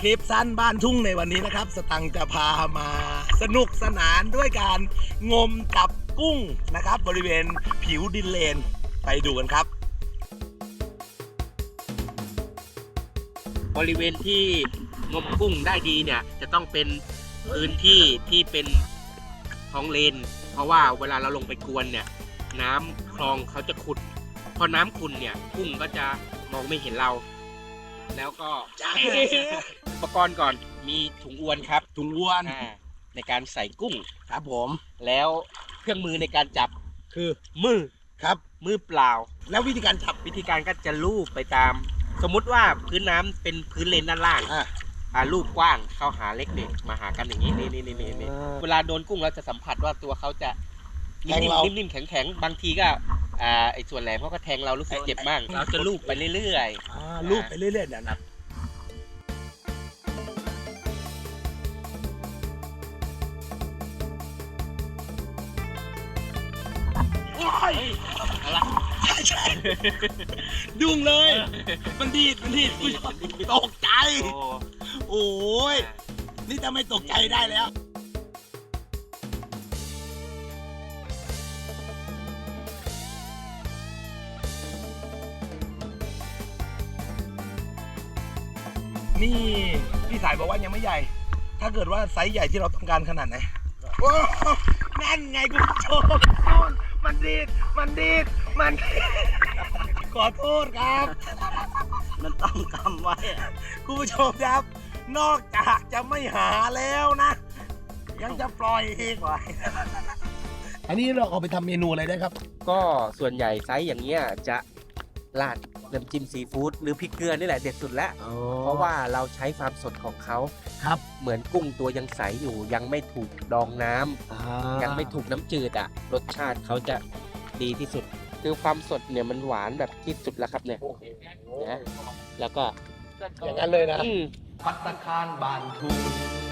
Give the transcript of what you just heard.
คลิปสั้นบ้านทุ่งในวันนี้นะครับ สตังค์จะพามาสนุกสนานด้วยการงมจับกุ้งนะครับ บริเวณผิวดินเลนไปดูกันครับ บริเวณที่งมกุ้งได้ดีเนี่ยจะต้องเป็นพื้นที่ที่เป็นท้องเลน เพราะว่าเวลาเราลงไปกวนเนี่ยน้ำคลองเขาจะขุดพอน้ำขุ่นเนี่ยกุ้งก็จะมองไม่เห็นเรา แล้วก็ อุปกรณ์ก่อน มีถุงอวนครับ ถุงอ้วนอ่าในการใส่กุ้ง ครับผมแล้วเครื่องมือในการจับคือมือ ครับ มือเปล่า แล้ววิธีการจับ วิธีการก็จะลูบไปตาม สมมุติว่าพื้นน้ำเป็นพื้นเลนด้านล่างอะ อ่าลูบกว้างเข้าหาเล็กเด็กมาหากันอย่างนี้นี่นี่นี่นี่นี่เวลาโดนกุ้งเราจะสัมผัสว่าตัวเขาจะแทงเรานิ่มๆนิ่มๆแข็งแข็งๆบางทีก็อ่าไอ้ส่วนแหลมเขาก็แทงเรารู้สึกเจ็บบ้างเราจะลูบไปเรื่อย อ่าลูบไปเรื่อยๆเนี่ยนะโอ้ยๆอะไรใใช่ดุ้งเลย มันดีดมันดีดอุ๊ยตกใจ โอ้โอ้ย นี่จะไม่ตกใจได้แล้ว นี่พี่สายบอกว่ายังไม่ใหญ่ ถ้าเกิดว่าไซส์ใหญ่ที่เราต้องการขนาดไหนโอ้นั่นไงคุณผู้ชม มันดีดมันดีดมันดีดขอโทษครับ มันต้องกำไว้คุณผู้ชมครับ นอกจากจะไม่หาแล้วนะ ยังจะปล่อยอีกอันนี้เราเอาไปทำเมนูอะไรได้ครับ ก็ส่วนใหญ่ไซส์อย่างเงี้ยจะ ราดน้ำจิ้มซีฟู้ดหรือพริกเกลือนี่แหละเด็ดสุดแล้ว เพราะว่าเราใช้ความสดของเขาครับ เหมือนกุ้งตัวยังใสอยู่ ยังไม่ถูกดองน้ำยังไม่ถูกน้ำจืดอะ รสชาติเขาจะดีที่สุด คือความสดเนี่ยมันหวานแบบที่สุดแล้วครับเนี่ยนะแล้วก็อย่างนั้นเลยนะอืมพัตตาคารบานทูน